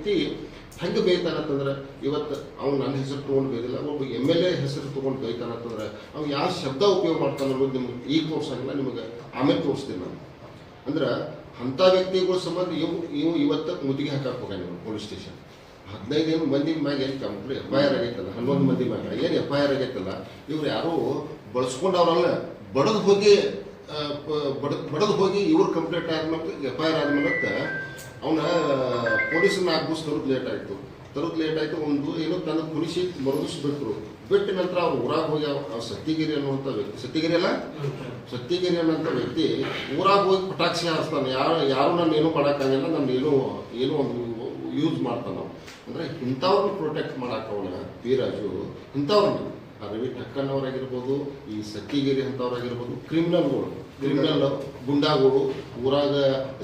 ವ್ಯಕ್ತಿ ಹೆಂಗೆ ಬೈತಾನಂತಂದ್ರೆ ಇವತ್ತು ಅವ್ನು ನನ್ನ ಹೆಸರು ತೊಗೊಂಡು ಬೈದಿಲ್ಲ ಒಬ್ಬ ಎಂ ಎಲ್ ಎ ಹೆಸರು ತೊಗೊಂಡು ಬೈತಾನಂತಂದ್ರೆ ಅವ್ನು ಯಾವ ಶಬ್ದ ಉಪಯೋಗ ಮಾಡ್ತಾನೆ ಅನ್ನೋದು ನಿಮ್ಗೆ ಈಗ ತೋರ್ಸಂಗಿಲ್ಲ ನಿಮಗೆ ಆಮೇಲೆ ತೋರಿಸ್ತೀನಿ ನಾನು. ಅಂದ್ರೆ ಅಂಥ ವ್ಯಕ್ತಿಗಳ ಸಂಬಂಧ ಇವು ಇವು ಇವತ್ತು ಮುತ್ತಿಗೆ ಹಾಕಕ್ಕೆ ನೀವು ಪೊಲೀಸ್ ಸ್ಟೇಷನ್. ಹದಿನೈದು ಮಂದಿ ಮ್ಯಾಗ ಏನು ಕಂಪ್ಲಿ ಎಫ್ ಐ ಆರ್ ಆಗೈತಲ್ಲ, ಹನ್ನೊಂದು ಮಂದಿ ಮ್ಯಾಗ. ಏನು ಎಫ್ ಐ ಆರ್ ಆಗೈತಲ್ಲ, ಇವ್ರು ಯಾರು ಬಳಸ್ಕೊಂಡವ್ರಲ್ಲ, ಬಡದು ಹೋಗಿ ಬಡದು ಹೋಗಿ ಇವ್ರು ಕಂಪ್ಲೇಂಟ್ ಆದ್ಮೇಲೆ ಎಫ್ ಐ ಆರ್ ಆದ್ಮೇಲೆ ಅವನ ಪೊಲೀಸನ್ನ ಆಗ್ಬಿಸ್ ತರೋದು ಲೇಟ್ ಆಯಿತು. ತರೋದು ಲೇಟ್ ಆಯಿತು, ಒಂದು ಏನೋ ತನ್ನ ಕುಣಿಸಿ ಬಿಟ್ಟರು ಬಿಟ್ಟ ನಂತರ ಅವ್ರು ಊರಾಗ ಹೋಗಿ ಸತ್ಯಗಿರಿ ಅನ್ನುವಂಥ ವ್ಯಕ್ತಿ ಸತ್ತಿಗಿರಿ ಅಲ್ಲ? ಸತ್ತಿಗಿರಿ ಅನ್ನೋಂಥ ವ್ಯಕ್ತಿ ಊರಾಗ ಹೋಗಿ ಪಟಾಕ್ಷಿ ಹಾರಿಸ್ತಾನೆ. ಯಾರು ಯಾರು ನಾನು ಏನೂ ಮಾಡೋಕ್ಕಾಗಲ್ಲ ನಾನು ಏನೋ ಏನೋ ಒಂದು ಯೂಸ್ ಮಾಡ್ತಾನೆ ಅಂದರೆ ಇಂಥವ್ರನ್ನ ಪ್ರೊಟೆಕ್ಟ್ ಮಾಡಕ್ಕೆ ಅವನ ವೀರಾಜು ಇಂಥವ್ರನ್ನ ರವಿ ಟಕ್ಕಣ್ಣವರಾಗಿರ್ಬೋದು ಈ ಸಕ್ಕಿಗಿರಿ ಅಂತವರಾಗಿರ್ಬೋದು ಕ್ರಿಮಿನಲ್ಗಳು ಕ್ರಿಮಿನಲ್ ಗುಂಡಾಗಳು ಊರಾಗ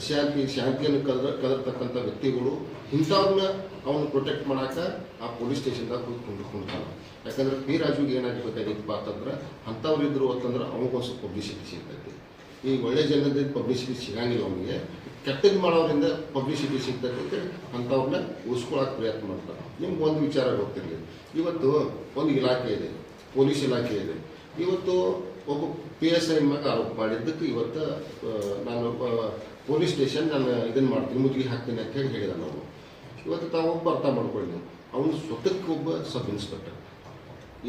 ಶಾಂತಿ ಶಾಂತಿಯನ್ನು ಕದ್ರ ಕದರ್ತಕ್ಕಂಥ ವ್ಯಕ್ತಿಗಳು ಇಂಥವ್ರನ್ನ ಅವನು ಪ್ರೊಟೆಕ್ಟ್ ಮಾಡಾಕ ಆ ಪೊಲೀಸ್ ಸ್ಟೇಷನ್ದಾಗ ಹೋಗಿ ಕೊಂಡ್ಕೊಂಡ್ತಾನೆ ಯಾಕಂದ್ರೆ ಪಿ ರಾಜುಗೆ ಏನಾಗಬೇಕಾಗಿತ್ತಪ್ಪ ಅಂತಂದ್ರೆ ಅಂಥವ್ರಿದ್ರು ಅಂತಂದ್ರೆ ಅವನಿಗೊಂದು ಸ್ವಲ್ಪ ಪಬ್ಲಿಸಿಟಿ ಸಿಗ್ತೈತಿ. ಈ ಒಳ್ಳೆ ಜನದ ಪಬ್ಲಿಸಿಟಿ ಸಿಗಂಗಿಲ್ಲ ಅವನಿಗೆ. ಕೆಟ್ಟದ್ದು ಮಾಡೋರಿಂದ ಪಬ್ಲಿಸಿಟಿ ಸಿಗ್ತೈತಿ ಅಂಥವ್ರನ್ನ ಉಳಿಸ್ಕೊಳಕ್ಕೆ ಪ್ರಯತ್ನ ಮಾಡ್ತಾರೆ. ನಿಮ್ಗೆ ಒಂದು ವಿಚಾರ ಗೊತ್ತಿರಲಿ. ಇವತ್ತು ಒಂದು ಇಲಾಖೆ ಇದೆ. ಪೊಲೀಸ್ ಇಲಾಖೆ ಇದೆ. ಇವತ್ತು ಒಬ್ಬ ಪಿ ಎಸ್ ಐ ಮ್ಯಾಗ ಆರೋಪ ಮಾಡಿದ್ದಕ್ಕೆ ಇವತ್ತು ನಾನು ಪೊಲೀಸ್ ಸ್ಟೇಷನ್ ನಾನು ಇದನ್ನು ಮಾಡ್ತೀನಿ, ಮುದುಗಿ ಹಾಕ್ತೀನಿ ಅಂತ ಹೇಳಿ ಹೇಳಿದ ನಾವು ಇವತ್ತು ತಾವೊಬ್ಬ ಅರ್ಥ ಮಾಡ್ಕೊಳ್ಳಿ. ಅವನು ಸ್ವತಃಕ್ಕೆ ಒಬ್ಬ ಸಬ್ ಇನ್ಸ್ಪೆಕ್ಟರ್.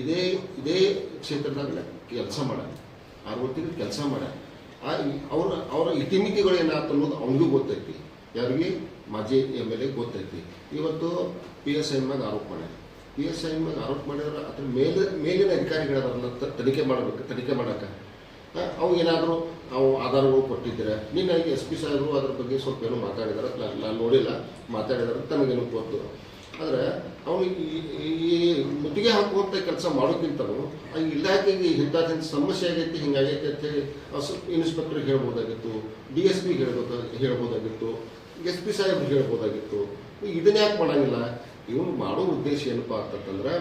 ಇದೇ ಇದೇ ಕ್ಷೇತ್ರದಾಗ ಕೆಲಸ ಮಾಡ ಆರು ಕೆಲಸ ಮಾಡ ಅವ್ರ, ಅವರ ಇತಿಮಿತಿಗಳು ಏನಾಯ್ತು ಅನ್ನೋದು ಅವನಿಗೂ ಗೊತ್ತೈತಿ. ಯಾರಿಗೆ ಮಾಜಿ ಎಂ ಎಲ್ ಎ ಗೊತ್ತೈತಿ. ಇವತ್ತು ಪಿ ಎಸ್ ಐ ಮ್ಯಾಗ ಆರೋಪ ಮಾಡ್ಯಾರ ಪಿ ಎಸ್ ಐ ಮೇಲೆ ಆರೋಪ ಮಾಡಿದ್ರೆ ಅದ್ರ ಮೇಲೆ, ಮೇಲಿನ ಅಧಿಕಾರಿಗಳನ್ನ ತನಿಖೆ ಮಾಡಬೇಕು, ತನಿಖೆ ಮಾಡೋಕ್ಕೆ ಅವು ಏನಾದರೂ ಅವು ಆಧಾರಗಳು ಕೊಟ್ಟಿದ್ದೀರ ನಿನ್ನ ಎಸ್ ಪಿ ಸಾಹೇಬರು ಅದ್ರ ಬಗ್ಗೆ ಸ್ವಲ್ಪ ಏನೋ ಮಾತಾಡಿದಾರೆ ನಾನು ನಾನು ನೋಡಿಲ್ಲ, ಮಾತಾಡಿದಾರೆ ತನಗೇನು ಗೊತ್ತು. ಆದರೆ ಅವನು ಈ ಈ ಮುತ್ತಿಗೆ ಹಾಕುವಂಥ ಕೆಲಸ ಮಾಡೋಕ್ಕಿಂತಲೂ, ಆ ಇಲಾಖೆಗೆ ಹಿಂದಾದ ಸಮಸ್ಯೆ ಆಗೈತಿ, ಹಿಂಗಾಗೈತಿ ಅಂತೇಳಿ ಇನ್ಸ್ಪೆಕ್ಟ್ರಿಗೆ ಹೇಳ್ಬೋದಾಗಿತ್ತು, ಡಿ ಎಸ್ ಪಿ ಹೇಳ್ಬೋದ, ಹೇಳ್ಬೋದಾಗಿತ್ತು. ಎಸ್ ಪಿ ಸಾಹೇಬ್ರಿಗೆ ಹೇಳ್ಬೋದಾಗಿತ್ತು. ಇದನ್ನ ಯಾಕೆ ಮಾಡಂಗಿಲ್ಲ? ಇವನು ಮಾಡೋ ಉದ್ದೇಶ ಏನಪ್ಪ ಅಂತಂದ್ರೆ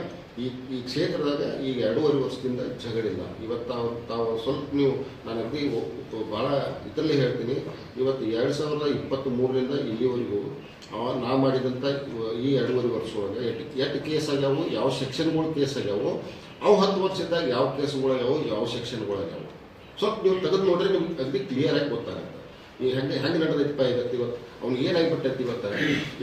ಈ ಈ ಕ್ಷೇತ್ರದಾಗ ಈಗ ಎರಡೂವರೆ ವರ್ಷದಿಂದ ಜಗಳಿಲ್ಲ. ಇವತ್ತು ತಾವು ತಾವು ಸ್ವಲ್ಪ ನೀವು, ನಾನು ಅಗದಿ ಭಾಳ ಇದರಲ್ಲಿ ಹೇಳ್ತೀನಿ. ಇವತ್ತು ಎರಡು ಸಾವಿರದ ಇಪ್ಪತ್ತ್ ಮೂರರಿಂದ ಇಲ್ಲಿವರೆಗೂ ನಾ ಮಾಡಿದಂಥ ಈ ಎರಡೂವರೆ ವರ್ಷ ಒಳಗೆ ಎಷ್ಟು ಎಷ್ಟು ಕೇಸ್ ಆಗ್ಯಾವು, ಯಾವ ಸೆಕ್ಷನ್ಗಳು ಕೇಸ್ ಆಗ್ಯಾವು, ಅವು ಹತ್ತು ವರ್ಷದಾಗ ಯಾವ ಕೇಸ್ಗಳಾಗ್ಯಾವು, ಯಾವ ಸೆಕ್ಷನ್ಗಳಾಗ್ಯಾವು. ಸ್ವಲ್ಪ ನೀವು ತೆಗೆದು ನೋಡ್ರಿ, ನಿಮ್ಗೆ ಅಗದಿ ಕ್ಲಿಯರ್ ಆಗಿ ಗೊತ್ತಾಗುತ್ತೆ. ಈ ಹೆಂಗೆ ಹೆಂಗೆ ನಡೆದೈತಿಪ್ಪ ಇವತ್ತು ಇವತ್ತು. ಅವ್ನಿಗೆ ಏನಾಗಿಬಿಟ್ಟೈತಿ ಇವತ್ತು?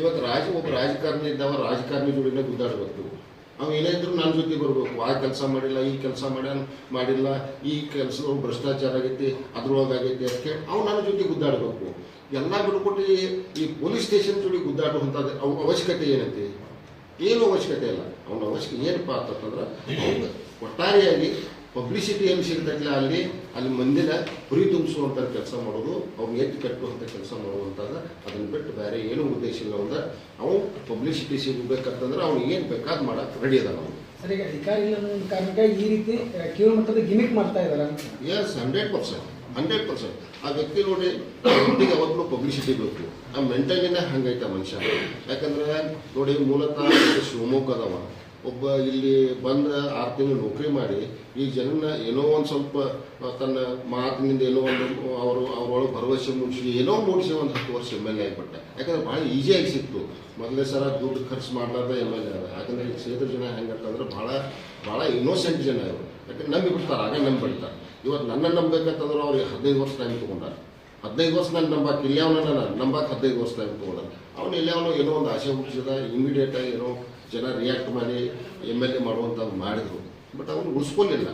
ಇವತ್ತು ರಾಜ, ಒಬ್ಬ ರಾಜಕಾರಣಿ ಇದ್ದಾವ, ರಾಜಕಾರಣಿ ಜೋಡಿನ ಗುದ್ದಾಡ್ಬೇಕು ಅವ ಏನೇ ಇದ್ರು ನನ್ನ ಜೊತೆ ಬರ್ಬೇಕು. ಆ ಕೆಲಸ ಮಾಡಿಲ್ಲ, ಈ ಕೆಲಸ ಮಾಡ್ಯಾನ ಮಾಡಿಲ್ಲ, ಈ ಕೆಲಸ ಭ್ರಷ್ಟಾಚಾರ ಆಗೈತಿ ಅದ್ರೊಳಗಾಗೈತಿ ಅಂತ ಹೇಳಿ ಅವ್ನು ನನ್ನ ಜೊತೆ ಗುದ್ದಾಡಬೇಕು ಎಲ್ಲ ಬಿಡ್ಕೊಟ್ಟು ಈ- ಪೊಲೀಸ್ ಸ್ಟೇಷನ್ ಜೋಡಿ ಗುದ್ದಾಡುವಂಥದ್ದು ಅವ್ ಅವಶ್ಯಕತೆ ಏನೈತಿ? ಏನು ಅವಶ್ಯಕತೆ ಇಲ್ಲ. ಅವನ ಅವಶ್ಯಕತೆ ಏನಪ್ಪ ಅಂತಂದ್ರೆ, ಅವ್ನು ಒಟ್ಟಾರೆಯಾಗಿ ಪಬ್ಲಿಸಿಟಿ ಏನು ಸಿಗ್ತೈತಿಲ್ಲ ಅಲ್ಲಿ ಅಲ್ಲಿ ಮಂದಿನ ಹುರಿ ತುಂಬಿಸುವಂಥ ಕೆಲಸ ಮಾಡೋದು ಅವ್ನು ಎತ್ತಿ ಕಟ್ಟುವಂಥ ಕೆಲಸ ಮಾಡುವಂಥದ್ದು ಅದನ್ನು ಬಿಟ್ಟು ಬೇರೆ ಏನೂ ಉದ್ದೇಶ ಇಲ್ಲ ಅಂದ್ರೆ ಅವನು ಪಬ್ಲಿಸಿಟಿ ಸಿಗಬೇಕಂತಂದ್ರೆ ಅವ್ನು ಏನು ಬೇಕಾದ ಮಾಡಕ್ಕೆ ರೆಡಿ ಅದ ನಾವು ಸರಿ ಅಧಿಕಾರಿ ಇಲ್ಲ ಅನ್ನೋ ಕಾರಣಕ್ಕೆ ಈ ರೀತಿ ಆ, ಕೀಳುಮಟ್ಟದ ಗಿಮಿಕ್ ಮಾಡ್ತಾ ಇದ್ದಾರೆ yes hundred percent hundred percent ಆ ವ್ಯಕ್ತಿ ನೋಡಿ ವ್ಯಕ್ತಿಗೆ ಯಾವತ್ತೂ ಪಬ್ಲಿಸಿಟಿ ಬೇಕು. ಆ ಮೆಂಟಲಿನ ಹಂಗೈತೆ ಮನುಷ್ಯ. ಯಾಕಂದ್ರೆ ನೋಡಿ ಮೂಲತಃ ಶಿವಮೊಗ್ಗದವ ಒಬ್ಬ ಇಲ್ಲಿ ಬಂದ ಆರು ತಿಂಗಳು ನೌಕರಿ ಮಾಡಿ, ಈ ಜನನ ಏನೋ ಒಂದು ಸ್ವಲ್ಪ ತನ್ನ ಮಾತಿನಿಂದ ಏನೋ ಒಂದು ಅವರು, ಅವರೊಳಗೆ ಭರವಸೆ ಮೂಡಿಸಿ, ಏನೋ ಮೂಡಿಸಿ ಒಂದು ಹತ್ತು ವರ್ಷ ಎಂ ಎಲ್ ಎ ಆಗಿಬಿಟ್ಟೆ. ಯಾಕಂದ್ರೆ ಭಾಳ ಈಸಿಯಾಗಿ ಸಿಕ್ತು. ಮೊದಲೇ ಸಲ ದುಡ್ಡು ಖರ್ಚು ಮಾಡ್ಲಾರ್ದ ಎಂ ಎಲ್ ಎ ಅದ. ಯಾಕಂದ್ರೆ ಈ ಜನ ಹೆಂಗಂತಂದ್ರೆ ಭಾಳ ಭಾಳ ಇನ್ನೋಸೆಂಟ್ ಜನ ಇವರು. ಯಾಕಂದ್ರೆ ನಂಬಿ ಬಿಡ್ತಾರೆ, ಆಗ ನಂಬಿಡ್ತಾರೆ ಇವತ್ತು ನನ್ನ ನಂಬೇಕಂತಂದ್ರೆ ಅವ್ರಿಗೆ ಹದಿನೈದು ವರ್ಷ ಟೈಮ್ ತೊಗೊಂಡಾರೆ. ಹದಿನೈದು ವರ್ಷ ನಾನು ನಂಬಕ್ಕೆ ಇಲ್ಲಿ ಅವನ ನಂಬಕ್ಕೆ ಹದಿನೈದು ವರ್ಷ ಟೈಮ್ ತೊಗೊಂಡಾರೆ. ಅವನು ಇಲ್ಲಿ ಅವನು ಏನೋ ಒಂದು ಆಸೆ ಹುಟ್ಟಿಸಿದ ಇಮಿಡಿಯೇಟಾಗಿ ಏನೋ ಜನ ರಿಯಾಕ್ಟ್ ಮಾಡಿ ಎಂ ಎಲ್ ಎ ಮಾಡುವಂಥದ್ದು ಮಾಡಿದ್ರು. ಬಟ್ ಅವನು ಉಳಿಸ್ಕೊಳ್ಳಿಲ್ಲ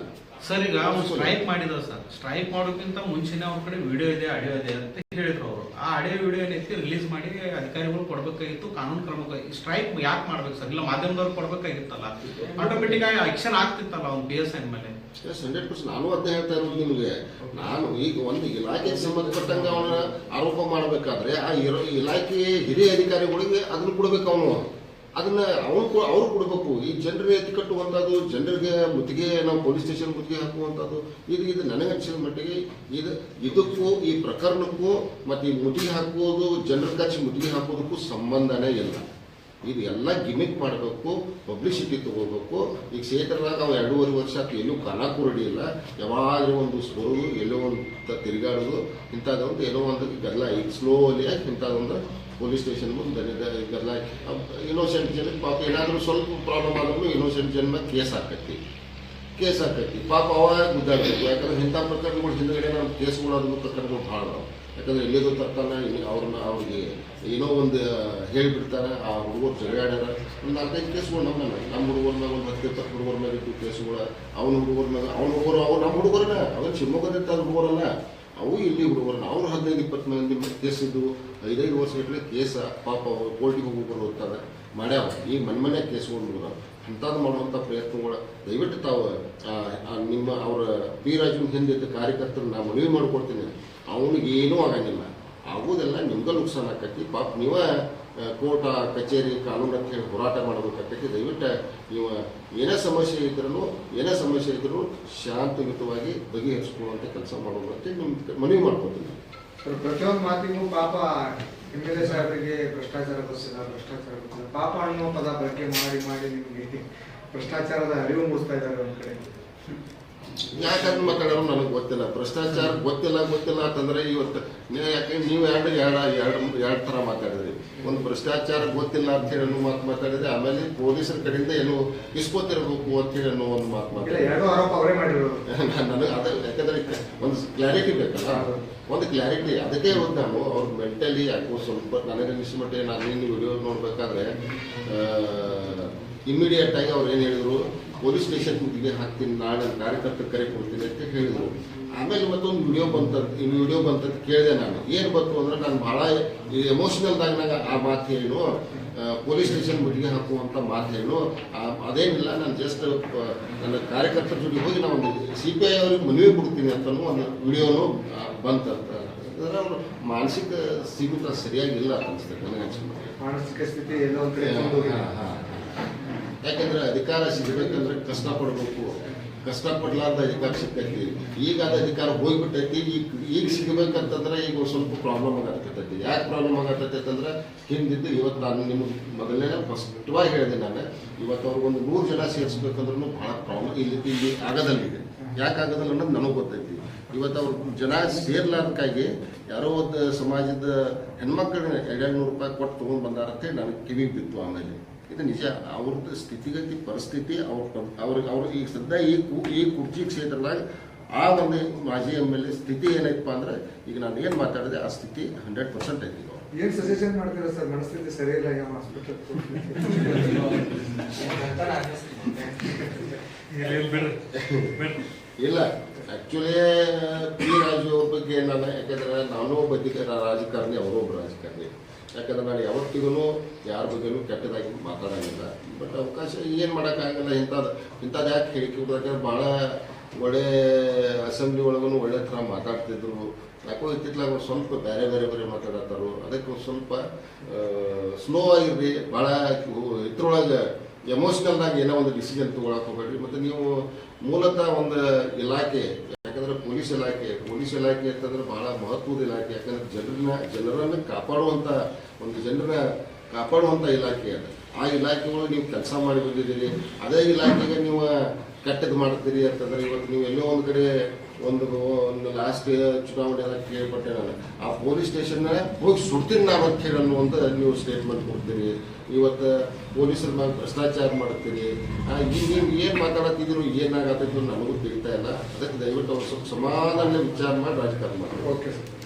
ಸರ್ ಈಗ ಅವ್ನು ಸ್ಟ್ರೈಕ್ ಮಾಡಿದ ಸರ್. ಸ್ಟ್ರೈಕ್ ಮಾಡೋಕ್ಕಿಂತ ಮುಂಚೆನೆ ಅವ್ರ ಕಡೆ ವಿಡಿಯೋ ಇದೆ ಆಡಿಯೋ ಇದೆ ಅಂತ ಹೇಳಿದ್ರು ಅವರು. ಆ ಆಡಿಯೋ ವಿಡಿಯೋ ಏನೈತಿ ರಿಲೀಸ್ ಮಾಡಿ ಅಧಿಕಾರಿಗಳು ಕೊಡ್ಬೇಕಾಗಿತ್ತು ಕಾನೂನು ಕ್ರಮ ಸ್ಟ್ರೈಕ್ ಯಾಕೆ ಮಾಡ್ಬೇಕು ಸರ್? ಇಲ್ಲ ಮಾಧ್ಯಮದವ್ರು ಕೊಡ್ಬೇಕಾಗಿತ್ತಲ್ಲ. ಆಟೋಮೆಟಿಕ್ ಆಗಿ ಆಕ್ಷನ್ ಆಗ್ತಿತ್ತಲ್ಲ ಅವ್ನು ಬಿ ಎಸ್ ಎನ್ ಮೇಲೆ. ಎಸ್ ಹಂಡ್ರೆಡ್ ಪರ್ಸೆಂಟ್ ನಾನು ಅದನ್ನೇ ಹೇಳ್ತಾ ಇರೋದು ನಿಮಗೆ. ನಾನು ಈಗ ಒಂದು ಇಲಾಖೆಗೆ ಸಂಬಂಧಪಟ್ಟಂಗೆ ಅವನ ಆರೋಪ ಮಾಡಬೇಕಾದ್ರೆ ಆ ಇರೋ ಇಲಾಖೆ ಹಿರಿಯ ಅಧಿಕಾರಿಗಳಿಗೆ ಅದನ್ನು ಕೊಡಬೇಕು ಅವನು. ಅದನ್ನ ಅವನು ಅವರು ಕೊಡಬೇಕು. ಈ ಜನರಿಗೆ ಎತ್ತಿ ಕಟ್ಟುವಂಥದ್ದು ಜನರಿಗೆ ಮುತ್ತಿಗೆ ನಾವು ಪೊಲೀಸ್ ಸ್ಟೇಷನ್ ಮುತ್ತಿಗೆ ಹಾಕುವಂಥದ್ದು ಇದು ಇದು ನನಗೆ ಅನಿಸಿದ ಮಟ್ಟಿಗೆ ಇದು ಇದಕ್ಕೂ, ಈ ಪ್ರಕರಣಕ್ಕೂ ಮತ್ತು ಈ ಮುತ್ತಿಗೆ ಹಾಕುವುದು, ಜನರ ಕಚ್ಚಿ ಮುತ್ತಿಗೆ ಹಾಕೋದಕ್ಕೂ ಸಂಬಂಧನೇ ಇಲ್ಲ. ಇದು ಎಲ್ಲ ಗಿಮಿಕ್ ಮಾಡಬೇಕು, ಪಬ್ಲಿಸಿಟಿ ತಗೋಬೇಕು. ಈಗ ಕ್ಷೇತ್ರದಾಗ ಅವು ಎರಡೂವರೆ ವರ್ಷ ಆತು, ಎಲ್ಲೂ ಕಾಲಕ್ಕೂ ರೆಡಿ ಇಲ್ಲ. ಯಾವಾಗಲೂ ಒಂದು ಬರೋದು ಎಲ್ಲೋ ಒಂದು ತಿರುಗಾಡೋದು. ಇಂಥದ್ದೊಂದು ಏನೋ ಒಂದು ಎಲ್ಲ ಈಗ ಸ್ಲೋಲಿ ಇಂಥದ್ದೊಂದು ಪೊಲೀಸ್ ಸ್ಟೇಷನ್ ಮುಂದೆ ಇದೆಲ್ಲ ಇನ್ನೋಸೆಂಟ್ ಪಾಪ ಏನಾದರೂ ಸ್ವಲ್ಪ ಪ್ರಾಬ್ಲಮ್ ಆದ್ರೂ ಇನ್ನೋಸೆಂಟ್ ಜನ ಕೇಸ್ ಹಾಕೈತಿ. ಕೇಸ್ ಹಾಕೈತಿ. ಪಾಪ ಅವ ಗುದ್ದಾಗಬೇಕು. ಯಾಕಂದ್ರೆ ಇಂಥ ಪ್ರಕರಣಗಳು ಹಿಂದ್ಗಡೆ ನಾವು ಕೇಸ್ಗಳಾದ್ರು ಪ್ರಕರಣಗಳು ಭಾಳ ಯಾಕಂದ್ರೆ ಎಲ್ಲಿಗೂ ತರ್ತಾನೆ ಅವ್ರನ್ನ ಅವ್ರಿಗೆ ಏನೋ ಒಂದು ಹೇಳಿಬಿಡ್ತಾರೆ ಆ ಹುಡುಗರು ಜಗಾಡ್ಯಾರ ಒಂದು ನಾಲ್ಕೈದು ಕೇಸ್ಗಳು ನಮ್ಮ ನಮ್ಮ ಹುಡುಗರ ಮೇಲೆ ಒಂದು ಹತ್ತು ಇಪ್ಪತ್ತು ಹುಡುಗರ ಮೇಲೆ ಇಟ್ಟು ಕೇಸ್ಗಳು ಅವ್ನ ಹುಡುಗರ ಮೇಲೆ ಅವ್ನ ಹುಡುಗರು ಅವ್ರು ನಮ್ಮ ಹುಡುಗರನ್ನ. ಅವ್ರು ಶಿವಮೊಗ್ಗದಿಂದ ಹುಡುಗರಲ್ಲ. ಅವು ಇಲ್ಲಿ ಹುಡುಗರನ್ನ, ಅವರು ಹದಿನೈದು ಇಪ್ಪತ್ತು ಮಂದಿ ಮೇಲೆ ಕೇಸ್ ಇದ್ದು, ಐದೈದು ವರ್ಷ ಗಟ್ಟಲೆ ಕೇಸ ಪಾಪ ಕೋರ್ಟಿಗೆ ಹೋಗಿ ಬರೋ ಹೋಗ್ತಾರೆ ಮಾಡ್ಯಾವ. ಈ ಮನೆ ಮನೆ ಮುಗಿದಾವ ಅಂಥದ್ದು ಮಾಡುವಂಥ ಪ್ರಯತ್ನಗಳು, ದಯವಿಟ್ಟು ತಾವು ನಿಮ್ಮ ಅವರ ಪಿ ರಾಜನ್ ಹಿಂದಿದ್ದ ಕಾರ್ಯಕರ್ತರು ನಾ ಮನವಿ ಮಾಡಿಕೊಡ್ತೀನಿ. ಅವನಿಗೆ ಏನೂ ಆಗಂಗಿಲ್ಲ. ಆಗೋದೆಲ್ಲ ನಿಮ್ಗೆ ನುಕ್ಸಾನ್ ಆಕೈತಿ. ಪಾಪ ನೀವ ಕೋರ್ಟ ಕಚೇರಿ ಕಾನೂನು ಅಂತ ಹೋರಾಟ ಮಾಡಬೇಕಾಗ್ತೈತಿ ದಯವಿಟ್ಟು ನೀವು ಏನೇ ಸಮಸ್ಯೆ ಇದ್ರೂ, ಏನೇ ಸಮಸ್ಯೆ ಇದ್ರೂ ಶಾಂತಿಯುತವಾಗಿ ಬಗೆಹರಿಸ್ಕೊಳ್ಳುವಂಥ ಕೆಲಸ ಮಾಡೋದು ನಿಮ್ಮ ಮನವಿ ಮಾಡ್ಕೊತೀನಿ. ಪ್ರ- ಪ್ರತಿಯೊಂದು ಮಾತಿಗೂ ಪಾಪ ಎಂ ಎಲ್ ಎ ಸಾಹೇಬರಿಗೆ ಭ್ರಷ್ಟಾಚಾರ ಬಸ್ಸಿಲ್ಲ ಭ್ರಷ್ಟಾಚಾರ ಬಸ್ಸಿಲ್ಲ ಪಾಪ ಅನ್ನೋ ಪದ ಬಳಕೆ ಮಾಡಿ ಮಾಡಿ ನಿಮಗೆ ಭ್ರಷ್ಟಾಚಾರದ ಅರಿವು ಮೂಡಿಸ್ತಾ ಇದ್ದಾರೆ ಒಂದ್ ಕಡೆ. ಯಾಕಂದ್ರೆ ಮಾತಾಡೋರು ನನಗೆ ಗೊತ್ತಿಲ್ಲ. ಭ್ರಷ್ಟಾಚಾರ ಗೊತ್ತಿಲ್ಲ ಗೊತ್ತಿಲ್ಲ ಅಂತಂದ್ರೆ ಇವತ್ತು ನೀವು ಯಾಕೆ ನೀವು ಎರಡು ಎರಡು ಎರಡು ಎರಡು ಥರ ಮಾತಾಡಿದ್ರಿ. ಒಂದು ಭ್ರಷ್ಟಾಚಾರ ಗೊತ್ತಿಲ್ಲ ಅಂತ ಹೇಳಿ ಅನ್ನೋ ಮಾತು ಮಾತಾಡಿದ್ರೆ ಆಮೇಲೆ ಪೊಲೀಸರ ಕಡೆಯಿಂದ ಏನು ಇಸ್ಕೊತಿರ್ಬೇಕು ಅಂತ ಹೇಳಿ ಅನ್ನೋ ಒಂದು ಮಾತು ಮಾತಾಡಿದ್ರೆ. ನನಗೆ ಅದ ಯಾಕಂದ್ರೆ ಒಂದು ಕ್ಲಾರಿಟಿ ಬೇಕಲ್ಲ? ಒಂದು ಕ್ಲಾರಿಟಿ ಅದಕ್ಕೆ ಇವತ್ತು ನಾನು ಅವ್ರ ಮೆಂಟಲಿ ಯಾಕೋ ಸ್ವಲ್ಪ ನನಗೆ ಮಟ್ಟಿಗೆ ನಾನು ಇನ್ನು ವಿಡಿಯೋ ನೋಡ್ಬೇಕಾದ್ರೆ ಇಮಿಡಿಯೇಟ್ ಆಗಿ ಅವ್ರು ಏನು ಹೇಳಿದ್ರು ಪೊಲೀಸ್ ಸ್ಟೇಷನ್ ಮುಗಿಗೆ ಹಾಕ್ತೀನಿ ನಾಳೆ ಕಾರ್ಯಕರ್ತರ ಕರೆ ಕೊಡ್ತೀನಿ ಅಂತ ಹೇಳಿದ್ರು. ಆಮೇಲೆ ಮತ್ತೊಂದು ವಿಡಿಯೋ ಬಂತಂತ ಈ ವಿಡಿಯೋ ಬಂತದ್ದು ಕೇಳಿದೆ ನಾನು. ಏನು ಬಂತು ಅಂದ್ರೆ ನಾನು ಭಾಳ ಎಮೋಷ್ನಲ್ದಾಗ ನಂಗೆ ಆ ಮಾತು ಹೇಳು ಪೊಲೀಸ್ ಸ್ಟೇಷನ್ ಮುಟ್ಟಿಗೆ ಹಾಕುವಂಥ ಮಾತು ಹೇಳು ಅದೇನಿಲ್ಲ ನಾನು ಜಸ್ಟ್ ನನ್ನ ಕಾರ್ಯಕರ್ತರ ಜೊತೆ ಹೋಗಿ ನಾನು ಒಂದು ಸಿ ಪಿ ಐ ಅವ್ರಿಗೆ ಮನವಿ ಕೊಡ್ತೀನಿ ಅಂತಲೂ ಒಂದು ವಿಡಿಯೋನು ಬಂತಂತ. ಅಂದ್ರೆ ಅವ್ರ ಮಾನಸಿಕ ಸೀಮಿತ ಸರಿಯಾಗಿಲ್ಲ ಅನಿಸ್ತದೆ ನನಗೆ ಅನ್ಸುತ್ತೆ ಮಾನಸಿಕ ಸ್ಥಿತಿ ಎಲ್ಲೋ ಅಂತ ಕಡೆ ಕೊಂಡು ಹೋಗಿದೆ. ಯಾಕಂದ್ರೆ ಅಧಿಕಾರ ಸಿಗಬೇಕಂದ್ರೆ ಕಷ್ಟ ಪಡ್ಲಾರ್ದ ಅಧಿಕಾರ ಸಿಕ್ಕೈತಿ ಈಗ ಅದು ಅಧಿಕಾರ ಹೋಗ್ಬಿಟ್ಟೈತಿ. ಈಗ ಈಗ ಸಿಗಬೇಕಂತಂದ್ರೆ ಈಗ ಸ್ವಲ್ಪ ಪ್ರಾಬ್ಲಮ್ ಆಗತ್ತೈತಿ ಯಾಕೆ ಪ್ರಾಬ್ಲಮ್ ಆಗತ್ತೈತಿ ಅಂತಂದ್ರೆ ಹಿಂದಿದ್ದು ಇವತ್ತು ನಾನು ನಿಮ್ಗೆ ಮೊದಲನೇ ಸ್ಪಷ್ಟವಾಗಿ ಹೇಳಿದೆ ನಾನು. ಇವತ್ತು ಅವ್ರಿಗೊಂದು ನೂರು ಜನ ಸೇರಿಸ್ಬೇಕಂದ್ರೂ ಭಾಳ ಪ್ರಾಬ್ಲಮ್ ಇಲ್ಲಿ ಇಲ್ಲಿ ಆಗದಲ್ಲ ಈಗ ಯಾಕೆ ಆಗದಲ್ಲ ಅನ್ನೋದು ನನಗೆ ಗೊತ್ತೈತಿ. ಇವತ್ತು ಅವ್ರು ಜನ ಸೇರ್ಲಾರ್ದಕ್ಕಾಗಿ ಯಾರೋ ಒಂದು ಸಮಾಜದ ಹೆಣ್ಮಕ್ಳನ್ನ ಎರಡೆರಡು ನೂರು ರೂಪಾಯಿ ಕೊಟ್ಟು ತೊಗೊಂಡು ಬಂದಾರಂತೆ ನನಗೆ ಕಿವಿಗೆ ಬಿತ್ತು ಆಮೇಲೆ. ಇದು ನಿಜ. ಅವ್ರದ್ದು ಸ್ಥಿತಿಗತಿ ಪರಿಸ್ಥಿತಿ ಅವ್ರ ಅವ್ರಿಗೆ ಅವ್ರು ಈಗ ಸದ್ಯ ಈ ಕು ಈ ಕುರ್ಚಿ ಕ್ಷೇತ್ರದಾಗ ಆ ಒಂದು ಮಾಜಿ ಎಂ ಎಲ್ ಎ ಸ್ಥಿತಿ ಏನೈತಪ್ಪ ಅಂದ್ರೆ ಈಗ ನಾನು ಏನು ಮಾತಾಡಿದೆ ಆ ಸ್ಥಿತಿ ಹಂಡ್ರೆಡ್ ಪರ್ಸೆಂಟ್ ಐತಿ ಏನ್ ಸಜೆಷನ್ ಮಾಡ್ತೀರಾ ಸರ್? ಮನಸ್ಥಿತಿ ಸರಿ ಇಲ್ಲ ಯಾವ ಹಾಸ್ಪಿಟಲ್ ಇಲ್ಲ ಆ್ಯಕ್ಚುಲಿ ಪಿ ರಾಜು ಅವ್ರ ಬಗ್ಗೆ ನಾನು ಯಾಕಂದ್ರೆ ನಾನು ಒಬ್ಬ ರಾಜಕಾರಣಿ ಅವರೊಬ್ಬ ಒಬ್ಬ ರಾಜಕಾರಣಿ. ಯಾಕಂದ್ರೆ ನಾನು ಯಾವತ್ತಿಗೂ ಯಾರ ಬಗ್ಗೆನೂ ಕೆಟ್ಟದಾಗಿ ಮಾತಾಡೋಂಗಿಲ್ಲ. ಬಟ್ ಅವಕಾಶ ಏನು ಮಾಡೋಕ್ಕಾಗಲ್ಲ ಇಂಥದ್ದು ಇಂಥದ್ದು ಯಾಕೆ ಹೇಳಿಕೆ ಭಾಳ ಒಳ್ಳೆ ಅಸೆಂಬ್ಲಿ ಒಳಗೂ ಒಳ್ಳೆ ಥರ ಮಾತಾಡ್ತಿದ್ರು. ಯಾಕೋ ಇತ್ತಿತ್ತಲಾಗ ಸ್ವಲ್ಪ ಬೇರೆ ಬೇರೆ ಬೇರೆ ಮಾತಾಡತ್ತಾರು. ಅದಕ್ಕೆ ಸ್ವಲ್ಪ ಸ್ಲೋ ಆಗಿರ್ರಿ. ಭಾಳ ಇದ್ರೊಳಗೆ ಎಮೋಷ್ನಲ್ದಾಗ ಏನೋ ಒಂದು ಡಿಸಿಷನ್ ತೊಗೊಳಕ್ಕೆ ಹೋಗ್ಬೇಡ್ರಿ. ಮತ್ತು ನೀವು ಮೂಲತಃ ಒಂದು ಇಲಾಖೆ ಯಾಕಂದ್ರೆ ಪೊಲೀಸ್ ಇಲಾಖೆ ಪೊಲೀಸ್ ಇಲಾಖೆ ಅಂತಂದ್ರೆ ಬಹಳ ಮಹತ್ವದ ಇಲಾಖೆ. ಯಾಕಂದ್ರೆ ಜನರನ್ನ, ಜನರನ್ನು ಕಾಪಾಡುವಂಥ ಒಂದು ಜನರನ್ನ ಕಾಪಾಡುವಂಥ ಇಲಾಖೆ ಅದು. ಆ ಇಲಾಖೆಗಳು ನೀವು ಕೆಲಸ ಮಾಡಿ ಬಂದಿದ್ದೀರಿ. ಅದೇ ಇಲಾಖೆಗೆ ನೀವು ಕೆಟ್ಟದ್ದು ಮಾಡ್ತೀರಿ ಅಂತಂದ್ರೆ ಇವತ್ತು ನೀವು ಎಲ್ಲೋ ಒಂದು ಕಡೆ ಒಂದು ಒಂದು ಲಾಸ್ಟ್ ಚುನಾವಣೆ ಎಲ್ಲ ಕೇಳ್ಪಟ್ಟೆ ನಾನು. ಆ ಪೊಲೀಸ್ ಸ್ಟೇಷನ್ನ ಹೋಗಿ ಸುಡ್ತೀನಿ ನಾನು ಅಂತ ಹೇಳಿ ನೀವು ಸ್ಟೇಟ್ಮೆಂಟ್ ಕೊಡ್ತೀರಿ. ಇವತ್ತು ಪೊಲೀಸರ ಮೇಲೆ ಭ್ರಷ್ಟಾಚಾರ ಮಾಡ್ತೀರಿ. ಈಗ ನೀವು ಏನು ಮಾತಾಡತ್ತಿದ್ರು ಏನಾಗತ್ತಿದ್ರು ನಮಗೂ ತಿಳಿತಾ ಇಲ್ಲ. ಅದಕ್ಕೆ ದಯವಿಟ್ಟು ಅವ್ರು ಸ್ವಲ್ಪ ಸಮಾಧಾನ ವಿಚಾರ ಮಾಡಿ ರಾಜಕಾರಣ ಮಾಡಿ ಓಕೆ ಸರ್